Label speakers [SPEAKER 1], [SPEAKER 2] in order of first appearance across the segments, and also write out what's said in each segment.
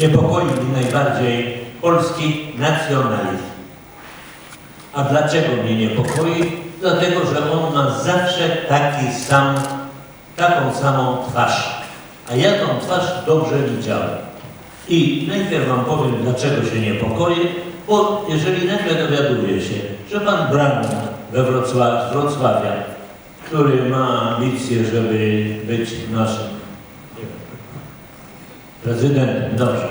[SPEAKER 1] Niepokoi mnie najbardziej polski nacjonalizm. A dlaczego mnie niepokoi? Dlatego, że on ma zawsze taki sam, taką samą twarz. A ja tą twarz dobrze widziałem. I najpierw wam powiem, dlaczego się niepokoję, bo jeżeli nagle dowiaduję się, że pan Braun we Wrocław, z Wrocławia, który ma ambicje, żeby być naszym prezydentem, dobrze.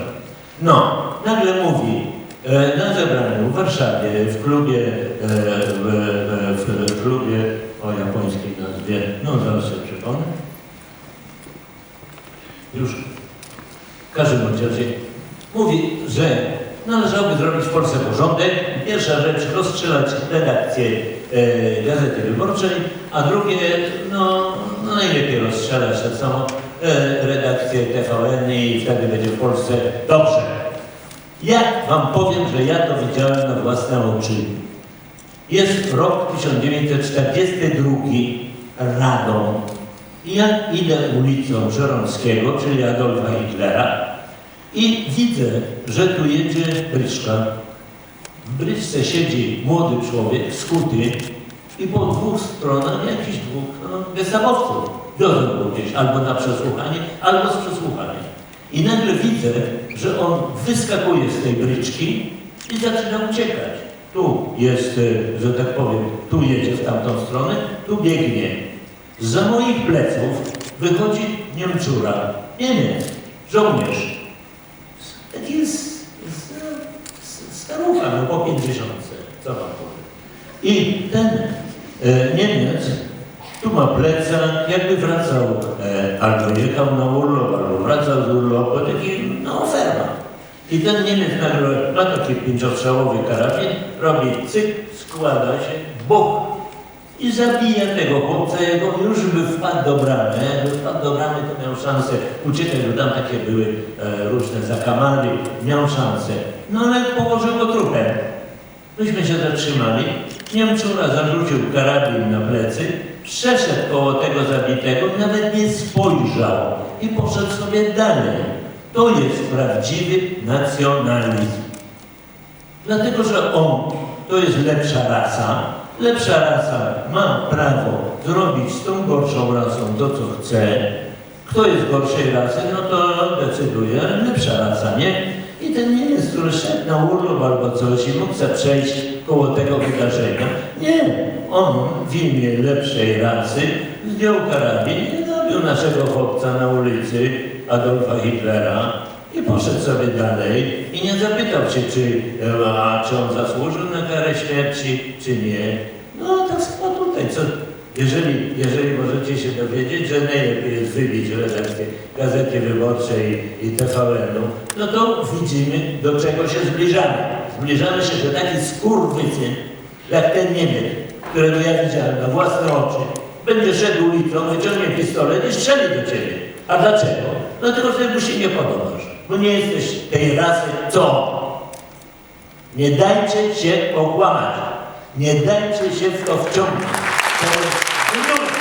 [SPEAKER 1] No, nagle mówi e, na zebraniu w Warszawie, w klubie, e, w, w, w klubie o japońskiej nazwie, no zaraz sobie przypomnę, już w każdym razie mówi, że należałoby zrobić w Polsce porządek. Pierwsza rzecz, rozstrzelać redakcję e, Gazety Wyborczej, a drugie, no, no najlepiej rozstrzelać tak samo e, redakcję TVN i wtedy będzie w Polsce dobrze. Ja wam powiem, że ja to widziałem na własne oczy. Jest rok 1942, Radom. I ja idę ulicą Żeromskiego, czyli Adolfa Hitlera i widzę, że tu jedzie bryczka. W bryczce siedzi młody człowiek, skuty i po dwóch stronach jakichś dwóch no, gestapowców. Go gdzieś albo na przesłuchanie, albo z przesłuchania. I nagle widzę, że on wyskakuje z tej bryczki i zaczyna uciekać. Tu jest, e, że tak powiem, tu jedzie w tamtą stronę, tu biegnie. Za moich pleców wychodzi Niemczura, Niemiec, żołnierz. Z, z, z, starucha, no po pięćdziesiątce, co wam powiem. I ten e, Niemiec tu ma plecak, jakby wracał, e, albo jechał na urlop, albo wracał z urlopu, taki, no, ferma. I ten Niemiec nagle ma taki pięciostrzałowy karabin, robi cyk, składa się, bok i zabija tego chłopca, on już by wpadł do bramy. Jakby wpadł do bramy, to miał szansę uciekać, bo tam takie były e, różne zakamary, miał szansę. No ale położył go trupem. Myśmy się zatrzymali. Niemczura zarzucił karabin na plecy, przeszedł koło tego zabitego, nawet nie spojrzał i poszedł sobie dalej. To jest prawdziwy nacjonalizm. Dlatego, że on to jest lepsza rasa. Lepsza rasa ma prawo zrobić z tą gorszą rasą to, co chce. Kto jest gorszej rasy, no to decyduje lepsza rasa, nie? I ten Niemiec, który szedł na urlop albo coś i mógł przejść koło tego wydarzenia. Nie, on w imię lepszej rasy zdjął karabin i zabił naszego chłopca na ulicy Adolfa Hitlera i poszedł sobie dalej i nie zapytał się, czy, a, czy on zasłużył na karę śmierci, czy nie. No tak samo tutaj, co, jeżeli, jeżeli możecie się dowiedzieć, że najlepiej jest wybić redakcję Gazety Wyborczej i TVN-u, no to widzimy, do czego się zbliżamy. Zbliżamy się, że taki skurwysyn, jak ten Niemiec, którego ja widziałem na własne oczy, będzie szedł ulicą, wyciągnie pistolet i strzeli do ciebie. A dlaczego? No tylko, że mu się nie podobasz, bo nie jesteś tej rasy, co? Nie dajcie się okłamać. Nie dajcie się w to wciągnąć. 감사합니 다. 감사합니 다.